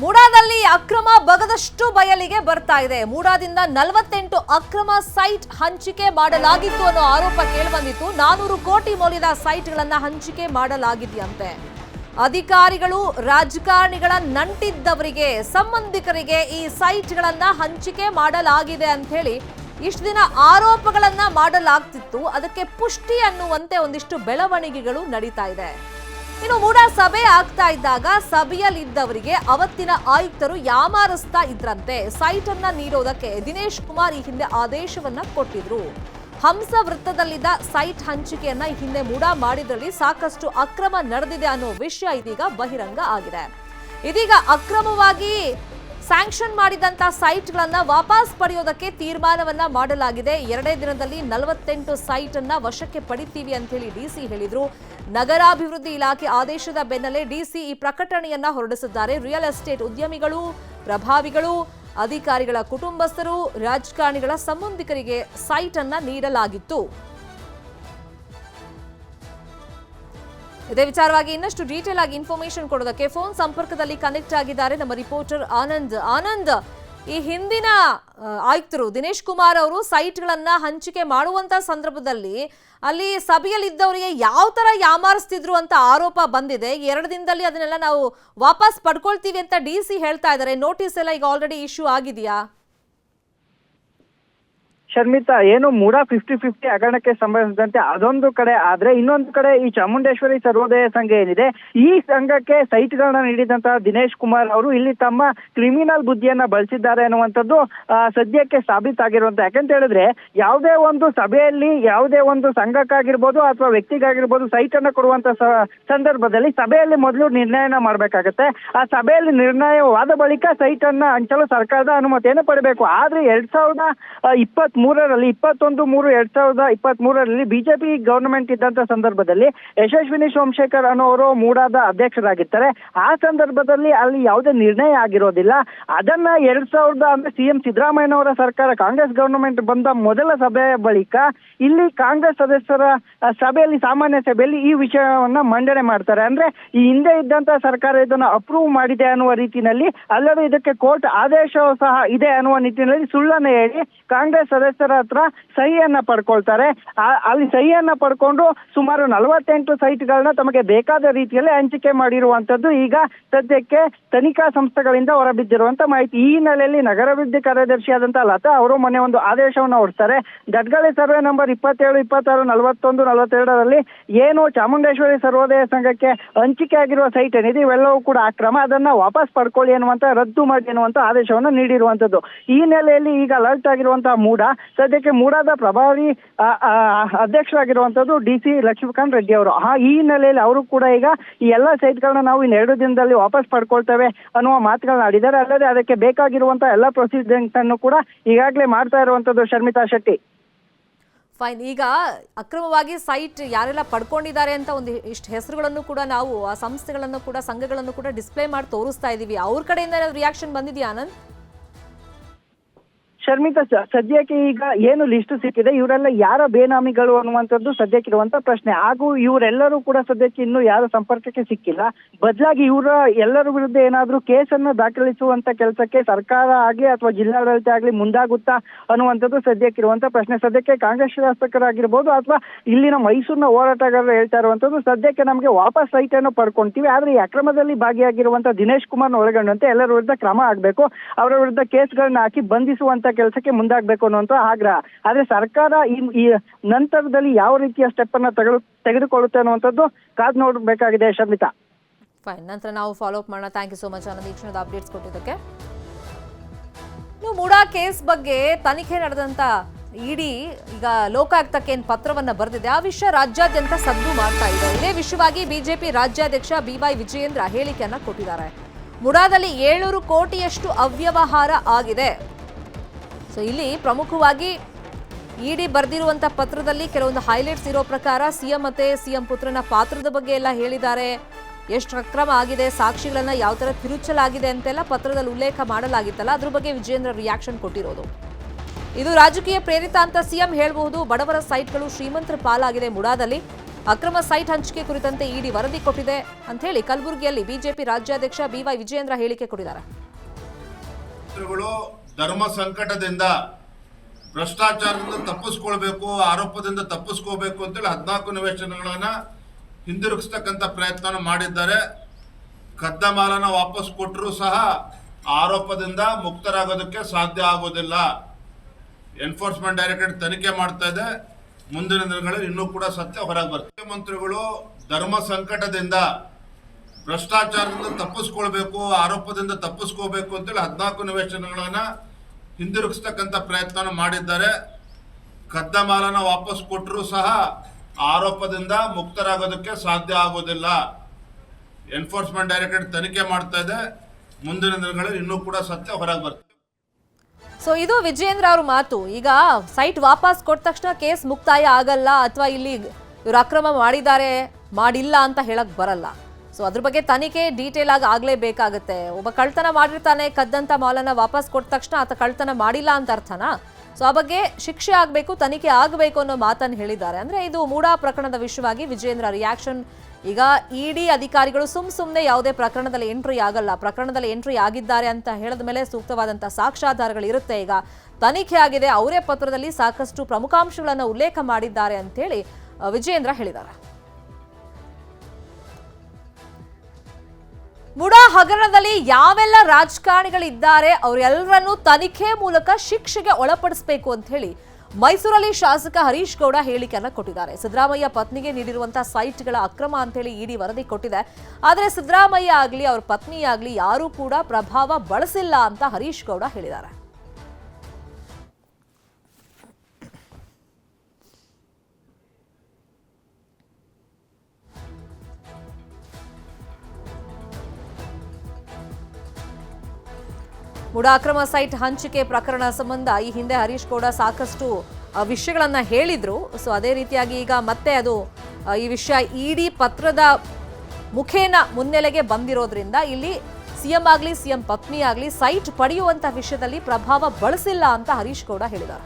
ಮೂಡಾದಲ್ಲಿ ಅಕ್ರಮ ಬಗದಷ್ಟು ಬಯಲಿಗೆ ಬರ್ತಾ ಇದೆ. ಮೂಡಾದಿಂದ ನಲವತ್ತೆಂಟು ಅಕ್ರಮ ಸೈಟ್ ಹಂಚಿಕೆ ಮಾಡಲಾಗಿತ್ತು ಅನ್ನೋ ಆರೋಪ ಕೇಳಿಬಂದಿತ್ತು. ನಾನೂರು ಕೋಟಿ ಮೌಲ್ಯದ ಸೈಟ್ಗಳನ್ನ ಹಂಚಿಕೆ ಮಾಡಲಾಗಿದೆಯಂತೆ. ಅಧಿಕಾರಿಗಳು, ರಾಜಕಾರಣಿಗಳ ನಂಟಿದ್ದವರಿಗೆ, ಸಂಬಂಧಿಕರಿಗೆ ಈ ಸೈಟ್ಗಳನ್ನ ಹಂಚಿಕೆ ಮಾಡಲಾಗಿದೆ ಅಂತ ಹೇಳಿ ಇಷ್ಟು ದಿನ ಆರೋಪಗಳನ್ನ ಮಾಡಲಾಗ್ತಿತ್ತು. ಅದಕ್ಕೆ ಪುಷ್ಟಿ ಅನ್ನುವಂತೆ ಒಂದಿಷ್ಟು ಬೆಳವಣಿಗೆಗಳು ನಡೀತಾ ಇದೆ. ಇನ್ನು ಮೂಡ ಸಭೆ ಆಗ್ತಾ ಇದ್ದಾಗ ಸಭೆಯಲ್ಲಿದ್ದವರಿಗೆ ಅವತ್ತಿನ ಆಯುಕ್ತರು ಯಾಮಾರಿಸ್ತಾ ಇದ್ರಂತೆ. ಸೈಟ್ ಅನ್ನ ನೀಡೋದಕ್ಕೆ ದಿನೇಶ್ ಕುಮಾರ್ ಈ ಹಿಂದೆ ಆದೇಶವನ್ನ ಕೊಟ್ಟಿದ್ರು. ಹಂಸ ವೃತ್ತದಲ್ಲಿದ್ದ ಸೈಟ್ ಹಂಚಿಕೆಯನ್ನ ಈ ಹಿಂದೆ ಮೂಡ ಮಾಡಿದ್ರಲ್ಲಿ ಸಾಕಷ್ಟು ಅಕ್ರಮ ನಡೆದಿದೆ ಅನ್ನೋ ವಿಷಯ ಇದೀಗ ಬಹಿರಂಗ ಆಗಿದೆ. ಇದೀಗ ಅಕ್ರಮವಾಗಿ ಸ್ಯಾಂಕ್ಷನ್ ಮಾಡಿದಂತ ಸೈಟ್ಗಳನ್ನು ವಾಪಸ್ ಪಡೆಯೋದಕ್ಕೆ ತೀರ್ಮಾನವನ್ನ ಮಾಡಲಾಗಿದೆ. ಎರಡೇ ದಿನದಲ್ಲಿ ನಲವತ್ತೆಂಟು ಸೈಟ್ ಅನ್ನ ವಶಕ್ಕೆ ಪಡಿತೀವಿ ಅಂತ ಹೇಳಿ ಡಿಸಿ ಹೇಳಿದರು. ನಗರಾಭಿವೃದ್ಧಿ ಇಲಾಖೆ ಆದೇಶದ ಬೆನ್ನಲ್ಲೇ ಡಿಸಿ ಈ ಪ್ರಕಟಣೆಯನ್ನ ಹೊರಡಿಸಿದ್ದಾರೆ. ರಿಯಲ್ ಎಸ್ಟೇಟ್ ಉದ್ಯಮಿಗಳು, ಪ್ರಭಾವಿಗಳು, ಅಧಿಕಾರಿಗಳ ಕುಟುಂಬಸ್ಥರು, ರಾಜಕಾರಣಿಗಳ ಸಂಬಂಧಿಕರಿಗೆ ಸೈಟ್ ಅನ್ನ ನೀಡಲಾಗಿತ್ತು. ಇದೇ ವಿಚಾರವಾಗಿ ಇನ್ನಷ್ಟು ಡೀಟೇಲ್ ಆಗಿ ಇನ್ಫಾರ್ಮೇಶನ್ ಕೊಡೋದಕ್ಕೆ ಫೋನ್ ಸಂಪರ್ಕದಲ್ಲಿ ಕನೆಕ್ಟ್ ಆಗಿದ್ದಾರೆ ನಮ್ಮ ರಿಪೋರ್ಟರ್ ಆನಂದ್. ಆನಂದ್, ಈ ಹಿಂದಿನ ಆಯುಕ್ತರು ದಿನೇಶ್ ಕುಮಾರ್ ಅವರು ಸೈಟ್ಗಳನ್ನ ಹಂಚಿಕೆ ಮಾಡುವಂತ ಸಂದರ್ಭದಲ್ಲಿ ಅಲ್ಲಿ ಸಭೆಯಲ್ಲಿದ್ದವರಿಗೆ ಯಾವ ತರ ಯಾಮಾರಿಸ್ತಿದ್ರು ಅಂತ ಆರೋಪ ಬಂದಿದೆ. ಎರಡು ದಿನದಲ್ಲಿ ಅದನ್ನೆಲ್ಲ ನಾವು ವಾಪಸ್ ಪಡ್ಕೊಳ್ತೀವಿ ಅಂತ ಡಿ ಸಿ ಹೇಳ್ತಾ ಇದ್ದಾರೆ. ನೋಟಿಸ್ ಎಲ್ಲ ಈಗ ಆಲ್ರೆಡಿ ಇಶ್ಯೂ ಆಗಿದೆಯಾ? ಶರ್ಮಿತಾ, ಏನು ಮೂಡ ಫಿಫ್ಟಿ ಫಿಫ್ಟಿ ಹಗರಣಕ್ಕೆ ಸಂಬಂಧಿಸಿದಂತೆ ಅದೊಂದು ಕಡೆ, ಆದ್ರೆ ಇನ್ನೊಂದು ಕಡೆ ಈ ಚಾಮುಂಡೇಶ್ವರಿ ಸರ್ವೋದಯ ಸಂಘ ಏನಿದೆ, ಈ ಸಂಘಕ್ಕೆ ಸೈಟ್ಗಳನ್ನ ನೀಡಿದಂತಹ ದಿನೇಶ್ ಕುಮಾರ್ ಅವರು ಇಲ್ಲಿ ತಮ್ಮ ಕ್ರಿಮಿನಲ್ ಬುದ್ಧಿಯನ್ನ ಬಳಸಿದ್ದಾರೆ ಅನ್ನುವಂಥದ್ದು ಸದ್ಯಕ್ಕೆ ಸಾಬೀತಾಗಿರುವಂತ. ಯಾಕಂತ ಹೇಳಿದ್ರೆ, ಯಾವುದೇ ಒಂದು ಸಭೆಯಲ್ಲಿ ಯಾವುದೇ ಒಂದು ಸಂಘಕ್ಕಾಗಿರ್ಬೋದು ಅಥವಾ ವ್ಯಕ್ತಿಗಾಗಿರ್ಬೋದು ಸೈಟ್ ಅನ್ನ ಕೊಡುವಂತ ಸಂದರ್ಭದಲ್ಲಿ ಸಭೆಯಲ್ಲಿ ಮೊದಲು ನಿರ್ಣಯನ ಮಾಡ್ಬೇಕಾಗತ್ತೆ. ಆ ಸಭೆಯಲ್ಲಿ ನಿರ್ಣಯವಾದ ಬಳಿಕ ಸೈಟ್ ಅನ್ನ ಹಂಚಲು ಸರ್ಕಾರದ ಅನುಮತಿಯನ್ನು ಪಡಬೇಕು. ಆದ್ರೆ ಎರಡ್ ಸಾವಿರದ ಇಪ್ಪತ್ತ್ ಮೂರರಲ್ಲಿ ಇಪ್ಪತ್ತೊಂದು, ಮೂರು ಎರಡ್ ಸಾವಿರದ ಇಪ್ಪತ್ತ್ ಮೂರರಲ್ಲಿ ಬಿಜೆಪಿ ಗವರ್ನಮೆಂಟ್ ಇದ್ದಂತ ಸಂದರ್ಭದಲ್ಲಿ ಯಶಸ್ವಿನಿ ಸೋಮಶೇಖರ್ ಅನ್ನೋರು ಮೂಡಾದ ಅಧ್ಯಕ್ಷರಾಗಿರ್ತಾರೆ. ಆ ಸಂದರ್ಭದಲ್ಲಿ ಅಲ್ಲಿ ಯಾವುದೇ ನಿರ್ಣಯ ಆಗಿರೋದಿಲ್ಲ. ಅದನ್ನ ಎರಡ್ ಸಾವಿರದ ಅಂದ್ರೆ ಸಿಎಂ ಸಿದ್ದರಾಮಯ್ಯನವರ ಸರ್ಕಾರ, ಕಾಂಗ್ರೆಸ್ ಗವರ್ನಮೆಂಟ್ ಬಂದ ಮೊದಲ ಸಭೆಯ ಬಳಿಕ ಇಲ್ಲಿ ಕಾಂಗ್ರೆಸ್ ಸದಸ್ಯರ ಸಭೆಯಲ್ಲಿ, ಸಾಮಾನ್ಯ ಸಭೆಯಲ್ಲಿ ಈ ವಿಷಯವನ್ನ ಮಂಡನೆ ಮಾಡ್ತಾರೆ. ಅಂದ್ರೆ ಈ ಹಿಂದೆ ಇದ್ದಂತ ಸರ್ಕಾರ ಇದನ್ನ ಅಪ್ರೂವ್ ಮಾಡಿದೆ ಅನ್ನುವ ರೀತಿಯಲ್ಲಿ ಅಲ್ಲದೆ ಇದಕ್ಕೆ ಕೋರ್ಟ್ ಆದೇಶವೂ ಸಹ ಇದೆ ಅನ್ನುವ ನಿಟ್ಟಿನಲ್ಲಿ ಸುಳ್ಳನ್ನ ಹೇಳಿ ಕಾಂಗ್ರೆಸ್ ಸದಸ್ಯರ ಹತ್ರ ಸಹಿಯನ್ನ ಪಡ್ಕೊಳ್ತಾರೆ. ಅಲ್ಲಿ ಸಹಿಯನ್ನ ಪಡ್ಕೊಂಡು ಸುಮಾರು ನಲವತ್ತೆಂಟು ಸೈಟ್ಗಳನ್ನ ತಮಗೆ ಬೇಕಾದ ರೀತಿಯಲ್ಲಿ ಹಂಚಿಕೆ ಮಾಡಿರುವಂತದ್ದು ಈಗ ಸದ್ಯಕ್ಕೆ ತನಿಖಾ ಸಂಸ್ಥೆಗಳಿಂದ ಹೊರಬಿದ್ದಿರುವಂತ ಮಾಹಿತಿ. ಈ ಹಿನ್ನೆಲೆಯಲ್ಲಿ ನಗರಾಭಿವೃದ್ಧಿ ಕಾರ್ಯದರ್ಶಿ ಆದಂತಹ ಲತಾ ಅವರು ಮೊನ್ನೆ ಒಂದು ಆದೇಶವನ್ನು ಹೊರಡ್ತಾರೆ ಗಡ್ಗಳಿ ಸರ್ವೆ ನಂಬರ್ ಇಪ್ಪತ್ತೇಳು, ಇಪ್ಪತ್ತಾರು, ನಲವತ್ತೊಂದು, ನಲವತ್ತೆರಡರಲ್ಲಿ ಏನು ಚಾಮುಂಡೇಶ್ವರಿ ಸರ್ವೋದಯ ಸಂಘಕ್ಕೆ ಹಂಚಿಕೆ ಆಗಿರುವ ಸೈಟ್ ಏನಿದೆ, ಇವೆಲ್ಲವೂ ಕೂಡ ಆ ಕ್ರಮ ಅದನ್ನ ವಾಪಸ್ ಪಡ್ಕೊಳ್ಳಿ ಎನ್ನುವಂತ ರದ್ದು ಮಾಡಿ ಎನ್ನುವಂತ ಆದೇಶವನ್ನು ನೀಡಿರುವಂತದ್ದು ಈ ಹಿನ್ನೆಲೆಯಲ್ಲಿ ಈಗ ಅಲರ್ಟ್ ಆಗಿರುವಂತಹ ಮೂಡ ಸದ್ಯಕ್ಕೆ ಮೂಡಾದ ಪ್ರಭಾವಿ ಅಧ್ಯಕ್ಷರಾಗಿರುವಂತದ್ದು ಡಿ ಸಿ ಲಕ್ಷ್ಮೀಕಾಂತ್ ರೆಡ್ಡಿ ಅವರು. ಆ, ಈ ಹಿನ್ನೆಲೆಯಲ್ಲಿ ಅವರು ಕೂಡ ಈಗ ಈ ಎಲ್ಲ ಸೈಟ್ಗಳನ್ನ ನಾವು ಇನ್ನು ಎರಡು ದಿನದಲ್ಲಿ ವಾಪಸ್ ಪಡ್ಕೊಳ್ತೇವೆ ಅನ್ನುವ ಮಾತುಗಳನ್ನ ಆಡಿದ್ದಾರೆ. ಅಲ್ಲದೆ ಅದಕ್ಕೆ ಬೇಕಾಗಿರುವಂತಹ ಎಲ್ಲ ಪ್ರೊಸೀಜರ್ ಅನ್ನು ಕೂಡ ಈಗಾಗಲೇ ಮಾಡ್ತಾ ಇರುವಂತದ್ದು ಶರ್ಮಿತಾ ಶೆಟ್ಟಿ. ಫೈನ್. ಈಗ ಅಕ್ರಮವಾಗಿ ಸೈಟ್ ಯಾರೆಲ್ಲ ಪಡ್ಕೊಂಡಿದ್ದಾರೆ ಅಂತ ಒಂದು ಇಷ್ಟು ಹೆಸರುಗಳನ್ನು ಕೂಡ ನಾವು, ಆ ಸಂಸ್ಥೆಗಳನ್ನು ಕೂಡ, ಸಂಘಗಳನ್ನು ಕೂಡ ಡಿಸ್ಪ್ಲೇ ಮಾಡಿ ತೋರಿಸ್ತಾ ಇದ್ದೀವಿ ಅವ್ರ ಕಡೆಯಿಂದ ರಿಯಾಕ್ಷನ್ ಬಂದಿದೆಯಾ ಆನಂದ್ ಶರ್ಮಿತಾ ಸದ್ಯಕ್ಕೆ ಈಗ ಏನು ಲಿಸ್ಟ್ ಸಿಕ್ಕಿದೆ, ಇವರೆಲ್ಲ ಯಾರ ಬೇನಾಮಿಗಳು ಅನ್ನುವಂಥದ್ದು ಸದ್ಯಕ್ಕಿರುವಂತ ಪ್ರಶ್ನೆ. ಹಾಗೂ ಇವರೆಲ್ಲರೂ ಕೂಡ ಸದ್ಯಕ್ಕೆ ಇನ್ನೂ ಯಾರ ಸಂಪರ್ಕಕ್ಕೆ ಸಿಕ್ಕಿಲ್ಲ. ಬದಲಾಗಿ ಇವರ ಎಲ್ಲರ ವಿರುದ್ಧ ಏನಾದರೂ ಕೇಸನ್ನು ದಾಖಲಿಸುವಂತ ಕೆಲಸಕ್ಕೆ ಸರ್ಕಾರ ಆಗಲಿ ಅಥವಾ ಜಿಲ್ಲಾಡಳಿತ ಆಗಲಿ ಮುಂದಾಗುತ್ತಾ ಅನ್ನುವಂಥದ್ದು ಸದ್ಯಕ್ಕಿರುವಂತ ಪ್ರಶ್ನೆ. ಸದ್ಯಕ್ಕೆ ಕಾಂಗ್ರೆಸ್ ಶಾಸಕರಾಗಿರ್ಬೋದು ಅಥವಾ ಇಲ್ಲಿನ ಮೈಸೂರಿನ ಹೋರಾಟಗಾರರು ಹೇಳ್ತಾ ಇರುವಂತದ್ದು ಸದ್ಯಕ್ಕೆ ನಮಗೆ ವಾಪಸ್ ರೈಟ್ ಅನ್ನು ಪಡ್ಕೊಂತೀವಿ. ಆದ್ರೆ ಈ ಅಕ್ರಮದಲ್ಲಿ ಭಾಗಿಯಾಗಿರುವಂತ ದಿನೇಶ್ ಕುಮಾರ್ನ ಒಳಗೊಂಡಂತೆ ಎಲ್ಲರ ವಿರುದ್ಧ ಕ್ರಮ ಆಗಬೇಕು. ಅವರ ವಿರುದ್ಧ ಕೇಸ್ಗಳನ್ನ ಹಾಕಿ ಬಂಧಿಸುವಂತ ಕೆಲಸಕ್ಕೆ ಮುಂದಾಗಬೇಕು ಅನ್ನುವಂತ ಆಗ್ರಹ. ಆದ್ರೆ ಸರ್ಕಾರ ಈ ನಂತರದಲ್ಲಿ ಯಾವ ರೀತಿಯ ಸ್ಟೆಪ್ ಅನ್ನ ತೆಗೆದು ತೆಗೆದುಕೊಳ್ಳುತ್ತೆ ಅನ್ನುವಂಥದ್ದು ಕಾದ್ ನೋಡ್ಬೇಕಾಗಿದೆ ಶಮಿತಾ. ಫೈನ್ ನಂತರ ನಾವು ಫಾಲೋ ಅಪ್ ಮಾಡೋಣ. ಥ್ಯಾಂಕ್ ಯು ಸೋ ಮಚ್ ಅನ್ನೋದು ಈ ಕ್ಷಣದ ಅಪ್ಡೇಟ್ಸ್ ಕೊಟ್ಟಿದ್ದಕ್ಕೆ. ಇನ್ನು ಮೂಡಾ ಕೇಸ್ ಬಗ್ಗೆ ತನಿಖೆ ನಡೆದಂತ ಇಡಿ ಈಗ ಲೋಕಾಯುಕ್ತಕ್ಕೆ ಏನು ಪತ್ರವನ್ನ ಬರೆದಿದೆ. ಆ ವಿಷಯ ರಾಜ್ಯಾದ್ಯಂತ ಸದ್ದು ಮಾಡ್ತಾ ಇದೆ. ಇದೇ ವಿಷಯವಾಗಿ ಬಿಜೆಪಿ ರಾಜ್ಯಾಧ್ಯಕ್ಷ ಬಿವೈ ವಿಜಯೇಂದ್ರ ಹೇಳಿಕೆಯನ್ನ ಕೊಟ್ಟಿದ್ದಾರೆ. ಮುಡಾದಲ್ಲಿ ಏಳ್ನೂರು ಕೋಟಿಯಷ್ಟು ಅವ್ಯವಹಾರ ಆಗಿದೆ. ಸೊ ಇಲ್ಲಿ ಪ್ರಮುಖವಾಗಿ ಇಡಿ ಬರ್ದಿರುವಂತ ಪತ್ರದಲ್ಲಿ ಕೆಲವೊಂದು ಹೈಲೈಟ್ಸ್ ಇರೋ ಪ್ರಕಾರ ಸಿಎಂ ಮತ್ತೆ ಸಿಎಂ ಪುತ್ರನ ಪಾತ್ರದ ಬಗ್ಗೆ ಎಲ್ಲ ಹೇಳಿದ್ದಾರೆ. ಎಷ್ಟು ಅಕ್ರಮ ಆಗಿದೆ, ಸಾಕ್ಷಿಗಳನ್ನ ಯಾವ ತರ ತಿರುಚಲಾಗಿದೆ ಅಂತೆಲ್ಲ ಪತ್ರದಲ್ಲಿ ಉಲ್ಲೇಖ ಮಾಡಲಾಗಿತ್ತಲ್ಲ, ಅದ್ರ ಬಗ್ಗೆ ವಿಜೇಂದ್ರ ರಿಯಾಕ್ಷನ್ ಕೊಟ್ಟಿರೋದು. ಇದು ರಾಜಕೀಯ ಪ್ರೇರಿತ ಅಂತ ಸಿಎಂ ಹೇಳಬಹುದು, ಬಡವರ ಸೈಟ್ಗಳು ಶ್ರೀಮಂತರ ಪಾಲಾಗಿದೆ ಮುಡಾದಲ್ಲಿ. ಅಕ್ರಮ ಸೈಟ್ ಹಂಚಿಕೆ ಕುರಿತಂತೆ ಇಡಿ ವರದಿ ಕೊಟ್ಟಿದೆ ಅಂತ ಹೇಳಿ ಕಲಬುರಗಿಯಲ್ಲಿ ಬಿಜೆಪಿ ರಾಜ್ಯಾಧ್ಯಕ್ಷ ಬಿವೈ ವಿಜಯೇಂದ್ರ ಹೇಳಿಕೆ ಕೊಟ್ಟಿದ್ದಾರೆ. ಧರ್ಮ ಸಂಕಟದಿಂದ ಭ್ರಷ್ಟಾಚಾರದಿಂದ ತಪ್ಪಿಸ್ಕೊಳ್ಬೇಕು, ಆರೋಪದಿಂದ ತಪ್ಪಿಸ್ಕೋಬೇಕು ಅಂತೇಳಿ ಹದಿನಾಲ್ಕು ನಿವೇಶನಗಳನ್ನು ಹಿಂದಿರುಗಿಸ್ತಕ್ಕಂಥ ಪ್ರಯತ್ನ ಮಾಡಿದ್ದಾರೆ. ಕದ್ದ ಮಾಲನ ವಾಪಸ್ ಕೊಟ್ಟರೂ ಸಹ ಆರೋಪದಿಂದ ಮುಕ್ತರಾಗೋದಕ್ಕೆ ಸಾಧ್ಯ ಆಗೋದಿಲ್ಲ. ಎನ್ಫೋರ್ಸ್ಮೆಂಟ್ ಡೈರೆಕ್ಟರೇಟ್ ತನಿಖೆ ಮಾಡ್ತಾ ಇದೆ. ಮುಂದಿನ ದಿನಗಳಲ್ಲಿ ಇನ್ನೂ ಕೂಡ ಸತ್ಯ ಹೊರಗೆ ಬರ್ತದೆ. ಮುಖ್ಯಮಂತ್ರಿಗಳು ಧರ್ಮ ಸಂಕಟದಿಂದ ಭ್ರಷ್ಟಾಚಾರದಿಂದ ತಪ್ಪಿಸ್ಕೊಳ್ಬೇಕು, ಆರೋಪದಿಂದ ತಪ್ಪಿಸ್ಕೋಬೇಕು ಅಂತೇಳಿ ಹದಿನಾಲ್ಕು ನಿವೇಶನಗಳನ್ನು ಹಿಂದಿರುಗಿಸ್ತಕ್ಕಂಥ ಪ್ರಯತ್ನ ಮಾಡಿದ್ದಾರೆ. ಕದ್ದ ಮಾಲನ ವಾಪಸ್ ಕೊಟ್ಟರೂ ಸಹ ಆರೋಪದಿಂದ ಮುಕ್ತರಾಗೋದಕ್ಕೆ ಸಾಧ್ಯ ಆಗೋದಿಲ್ಲ. ಎನ್ಫೋರ್ಸ್ಮೆಂಟ್ ಡೈರೆಕ್ಟರೇಟ್ ತನಿಖೆ ಮಾಡ್ತಾ ಇದೆ. ಮುಂದಿನ ದಿನಗಳಲ್ಲಿ ಇನ್ನೂ ಕೂಡ ಸತ್ಯ ಹೊರಗೆ ಬರ್ತದೆ ಸೊ ಇದು ವಿಜಯೇಂದ್ರ ಅವ್ರ ಮಾತು. ಈಗ ಸೈಟ್ ವಾಪಸ್ ಕೊಟ್ಟ ತಕ್ಷಣ ಕೇಸ್ ಮುಕ್ತಾಯ ಆಗಲ್ಲ ಅಥವಾ ಇಲ್ಲಿ ಇವರು ಅಕ್ರಮ ಮಾಡಿದ್ದಾರೆ, ಮಾಡಿಲ್ಲ ಅಂತ ಹೇಳಕ್ ಬರಲ್ಲ. ಸೊ ಅದ್ರ ಬಗ್ಗೆ ತನಿಖೆ ಡೀಟೇಲ್ ಆಗಿ ಆಗ್ಲೇಬೇಕಾಗತ್ತೆ ಒಬ್ಬ ಕಳ್ತನ ಮಾಡಿರ್ತಾನೆ, ಕದ್ದಂತ ಮಾಲನ್ನ ವಾಪಸ್ ಕೊಟ್ಟ ತಕ್ಷಣ ಆತ ಕಳ್ತನ ಮಾಡಿಲ್ಲ ಅಂತ ಅರ್ಥನಾ? ಸೊ ಆ ಬಗ್ಗೆ ಶಿಕ್ಷೆ ಆಗಬೇಕು, ತನಿಖೆ ಆಗಬೇಕು ಅನ್ನೋ ಮಾತನ್ನು ಹೇಳಿದ್ದಾರೆ. ಅಂದ್ರೆ ಇದು ಮೂಡಾ ಪ್ರಕರಣದ ವಿಷಯವಾಗಿ ವಿಜೇಂದ್ರ ರಿಯಾಕ್ಷನ್ ಈಗ ಇಡಿ ಅಧಿಕಾರಿಗಳು ಸುಮ್ ಸುಮ್ಮನೆ ಯಾವುದೇ ಪ್ರಕರಣದಲ್ಲಿ ಎಂಟ್ರಿ ಆಗಲ್ಲ. ಪ್ರಕರಣದಲ್ಲಿ ಎಂಟ್ರಿ ಆಗಿದ್ದಾರೆ ಅಂತ ಹೇಳಿದ ಮೇಲೆ ಸೂಕ್ತವಾದಂಥ ಸಾಕ್ಷ್ಯಾಧಾರಗಳು ಇರುತ್ತೆ. ಈಗ ತನಿಖೆ ಆಗಿದೆ, ಅವರೇ ಪತ್ರದಲ್ಲಿ ಸಾಕಷ್ಟು ಪ್ರಮುಖಾಂಶಗಳನ್ನು ಉಲ್ಲೇಖ ಮಾಡಿದ್ದಾರೆ ಅಂತೇಳಿ ವಿಜೇಂದ್ರ ಹೇಳಿದ್ದಾರೆ. ಮುಡಾ ಹಗರಣದಲ್ಲಿ ಯಾವೆಲ್ಲ ರಾಜಕಾರಣಿಗಳಿದ್ದಾರೆ ಅವರೆಲ್ಲರನ್ನೂ ತನಿಖೆ ಮೂಲಕ ಶಿಕ್ಷೆಗೆ ಒಳಪಡಿಸಬೇಕು ಅಂತ ಹೇಳಿ ಮೈಸೂರಲ್ಲಿ ಶಾಸಕ ಹರೀಶ್ ಗೌಡ ಹೇಳಿಕೆಯನ್ನು ಕೊಟ್ಟಿದ್ದಾರೆ. ಸಿದ್ದರಾಮಯ್ಯ ಪತ್ನಿಗೆ ನೀಡಿರುವಂತಹ ಸೈಟ್ಗಳ ಅಕ್ರಮ ಅಂತ ಹೇಳಿ ಇಡಿ ವರದಿ ಕೊಟ್ಟಿದೆ. ಆದರೆ ಸಿದ್ದರಾಮಯ್ಯ ಆಗಲಿ, ಅವ್ರ ಪತ್ನಿಯಾಗಲಿ ಯಾರೂ ಕೂಡ ಪ್ರಭಾವ ಬಳಸಿಲ್ಲ ಅಂತ ಹರೀಶ್ ಗೌಡ ಹೇಳಿದ್ದಾರೆ. ಮುಡಾ ಅಕ್ರಮ ಸೈಟ್ ಹಂಚಿಕೆ ಪ್ರಕರಣ ಸಂಬಂಧ ಈ ಹಿಂದೆ ಹರೀಶ್ ಕೂಡ ಸಾಕಷ್ಟು ವಿಷಯಗಳನ್ನು ಹೇಳಿದರು. ಸೊ ಅದೇ ರೀತಿಯಾಗಿ ಈಗ ಮತ್ತೆ ಅದು ಈ ವಿಷಯ ಇಡಿ ಪತ್ರದ ಮುಖೇನ ಮುನ್ನೆಲೆಗೆ ಬಂದಿರೋದ್ರಿಂದ ಇಲ್ಲಿ ಸಿಎಂ ಆಗಲಿ, ಸಿಎಂ ಪತ್ನಿ ಆಗಲಿ ಸೈಟ್ ಪಡೆಯುವಂಥ ವಿಷಯದಲ್ಲಿ ಪ್ರಭಾವ ಬಳಸಿಲ್ಲ ಅಂತ ಹರೀಶ್ ಗೌಡ ಹೇಳಿದ್ದಾರೆ.